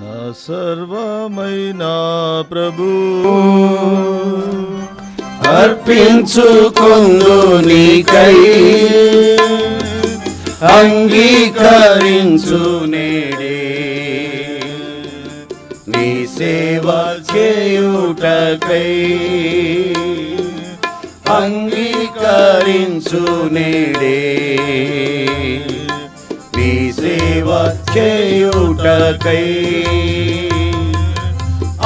నా సర్వమైనా ప్రభు. అర్పించుకుందు నీకై అంగీకరించు నేడే నీ సేవ చేయుటకై అంగీకరించు నేడే సేవ చేయుటకై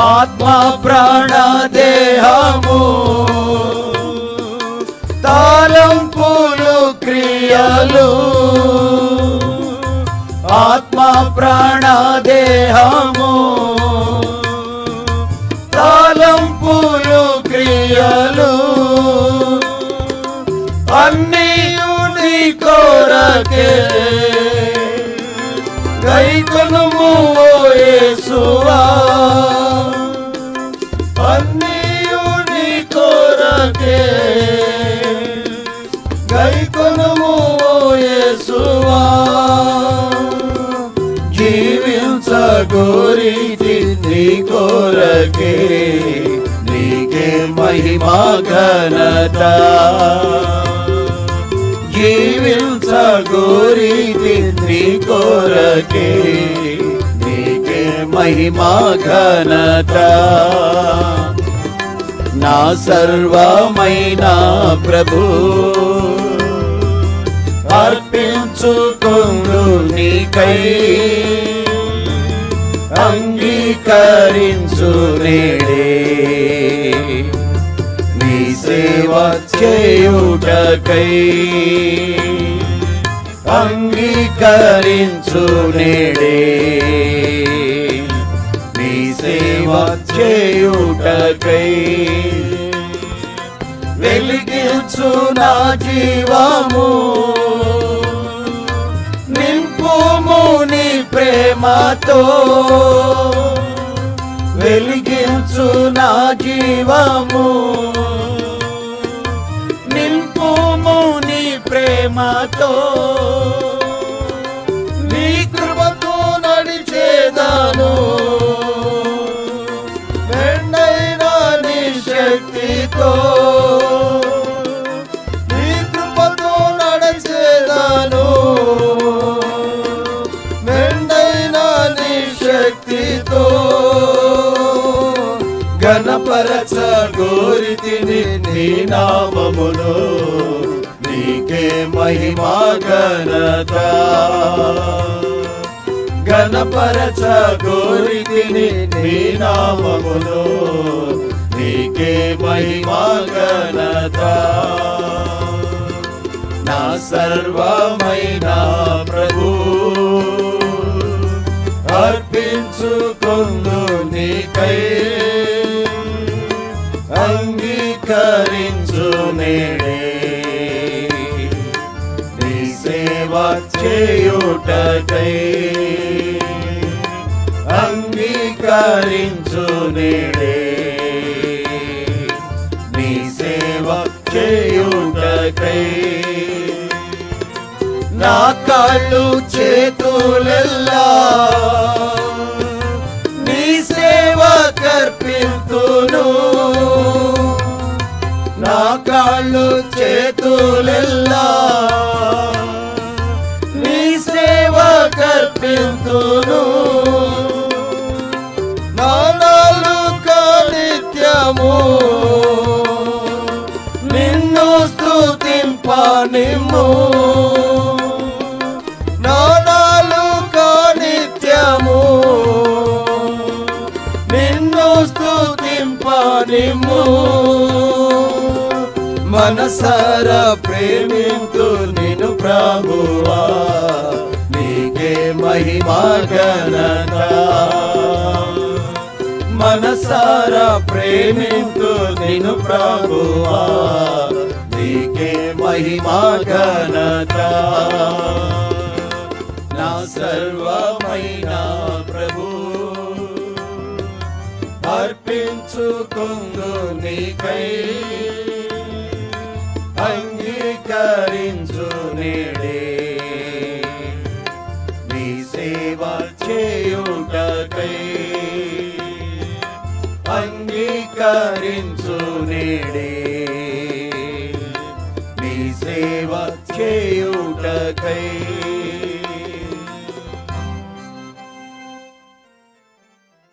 ఆత్మ ప్రాణ దేహము తాళంపులు క్రియలు ఆత్మ ప్రాణ దేహము తాళంపులు క్రియలు అన్నీ కోరకే గైకొనుము ఓ యేసువా. అన్నీయు నీ కోరకే గైకొనుము ఓ యేసువా. జీవించగోరితి నీ కోరకే నీకే మహిమా ఘనత. జీవించగోరితి నీ కోరకే నీకే మహిమా ఘనత. నా సర్వమైనా ప్రభు అర్పించుకుందు నీకై. అంగీకరించు నేడే. నీ సేవ చేయుటకై. అంగీకరించు నేడే. నీ సేవ చేయుటకై వెలిగించు నా జీవము. నింపుము నీ ప్రేమతో వెలిగించు నా జీవము. ప్రేమతో నీ కృపతో నడిచేదాను మెండైన నీ శక్తితో నీ కృపతో నడిచేదాను మెండైన నీ శక్తితో గణపరచ గోరితిని నీ నామములో మహిమా ఘనత ఘనపరచ గోరితిని నీ నామమును నీకే మహిమా ఘనత నా సర్వమైన ప్రభు అర్పించుకుందు సేవ చేయుటకై అంగీకరించు నేడే నీ సేవ చేయుటకై నా కాళ్ళు చేతులెల్లా. నీ సేవ కర్పితును. నా కాళ్ళు చేతులెల్లా. నిమ్ము నానాలు కానిత్యము. నిన్ను స్తుతింప మనసార ప్రేమింతు నిను ప్రభువా. నీకే మహిమా ఘనత. మనసార ప్రేమింతు నిను ప్రభువా. నీకే మహిమా ఘనత. నా సర్వమైన ప్రభు అర్పించుకుందు నీకై అంగీకరించు నేడే. నీ సేవ చేయుటకై అంగీకరించు నీ సేవ చేయుటకై